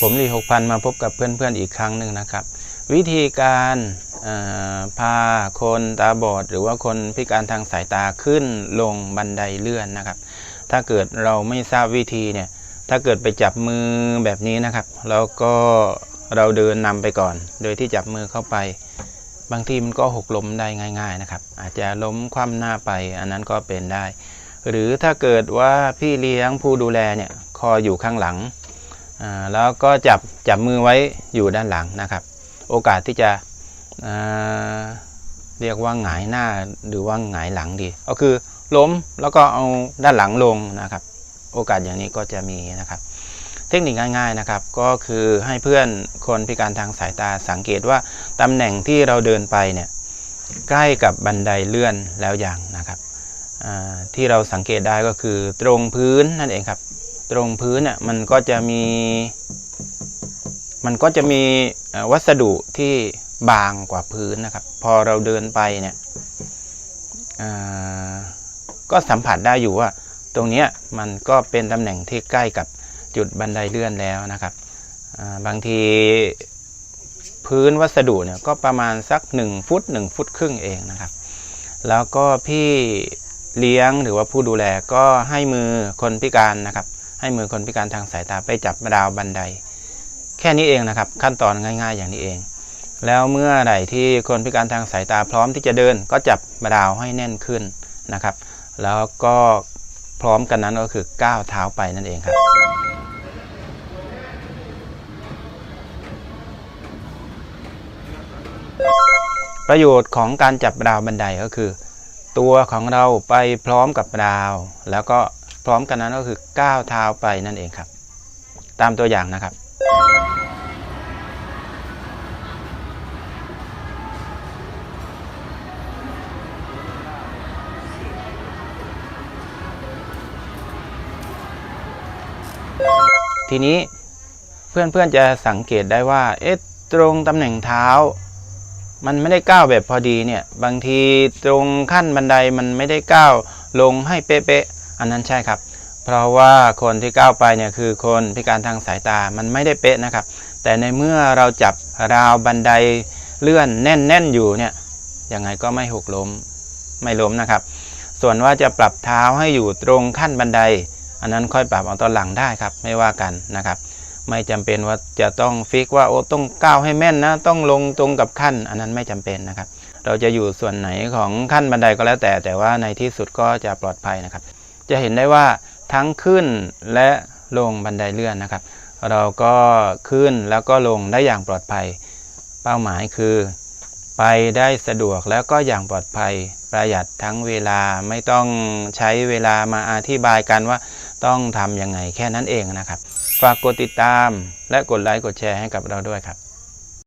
ผมลีหกพันมาพบกับเพื่อนๆอีกครั้งหนึ่งนะครับ วิธีการพาคนตาบอด หรือว่าคนพิการทางสายตาขึ้นลงบันไดเลื่อนนะครับ ถ้าเกิดเราไม่ทราบวิธีเนี่ยถ้าเกิดไปจับมือแบบนี้นะครับ แล้วก็เราเดินนำไปก่อน โดยที่จับมือเข้าไป บางทีมันก็หกล้มได้ง่าย ๆนะครับ อาจจะล้มคว่ำหน้าไปอันนั้นก็เป็นได้ หรือถ้าเกิดว่าพี่เลี้ยงผู้ดูแลเนี่ยคอยอยู่ข้างหลัง แล้วก็จับจับมือไว้อยู่ด้านหลังนะครับ โอกาสที่จะเรียกว่าหงายหน้าหรือว่าหงายหลังดี ก็คือล้มแล้วก็เอาด้านหลังลงนะครับ โอกาสอย่างนี้ก็จะมีนะครับ เทคนิคง่ายๆนะครับ ก็คือให้เพื่อนคนพิการทางสายตาสังเกตว่าตำแหน่งที่เราเดินไปเนี่ยใกล้กับบันไดเลื่อนแล้วอย่างนะครับที่เราสังเกตได้ก็คือตรงพื้นนั่นเองครับ ตรงพื้นเนี่ยมันก็จะมี มันก็จะมีวัสดุที่บางกว่าพื้นนะครับ พอเราเดินไปเนี่ยก็สัมผัสได้อยู่ว่า ตรงเนี้ยมันก็เป็นตำแหน่งที่ใกล้กับจุดบันไดเลื่อนแล้วนะครับาบางทีพื้นวัสดุเนี่ยก็ประมาณสัก 1 ฟุต 1 ฟุตครึ่งเองนะครับ แล้วก็พี่เลี้ยงหรือว่าผู้ดูแลก็ให้มือคนพิการนะครับ ให้มือคนพิการทางสายตาไปจับราวบันได แค่นี้เองนะครับ ขั้นตอนง่าย ๆ อย่างนี้เอง แล้วเมื่อไหร่ที่คนพิการทางสายตาพร้อมที่จะเดิน ก็จับราวให้แน่นขึ้นนะครับ แล้วก็พร้อมกันนั้นก็คือก้าวเท้าไปนั่นเองครับประโยชน์ของการจับราวบันไดก็คือ ตัวของเราไปพร้อมกับราว แล้วก็ พร้อมกันนั้นก็คือก้าวเท้าไปนั่นเองครับ ตามตัวอย่างนะครับ ทีนี้เพื่อนๆจะสังเกตได้ว่า เอ๊ะตรงตำแหน่งเท้า มันไม่ได้ก้าวแบบพอดีเนี่ย บางทีตรงขั้นบันไดมันไม่ได้ก้าวลงให้เป๊ะๆ อันนั้นใช่ครับ เพราะว่าคนที่ก้าวไปเนี่ยคือคนพิการทางสายตามันไม่ได้เป๊ะนะครับ แต่ในเมื่อเราจับราวบันไดเลื่อนแน่นๆอยู่เนี่ยยังไงก็ไม่หกล้มไม่ล้มนะครับ ส่วนว่าจะปรับเท้าให้อยู่ตรงขั้นบันได อันนั้นค่อยปรับเอาตอนหลังได้ครับ ไม่ว่ากันนะครับ ไม่จำเป็นว่าจะต้องฟิกว่าโอ้ต้องก้าวให้แม่นนะ ต้องลงตรงกับขั้น อันนั้นไม่จำเป็นนะครับ เราจะอยู่ส่วนไหนของขั้นบันไดก็แล้วแต่ แต่ว่าในที่สุดก็จะปลอดภัยนะครับ จะเห็นได้ว่าทั้งขึ้นและลงบันไดเลื่อนนะครับ เราก็ขึ้นแล้วก็ลงได้อย่างปลอดภัย เป้าหมายคือ ไปได้สะดวกแล้วก็อย่างปลอดภัยประหยัดทั้งเวลาไม่ต้องใช้เวลามาอธิบายกันว่าต้องทำยังไงแค่นั้นเองนะครับ ฝากกดติดตามและกดไลค์กดแชร์ให้กับเราด้วยครับ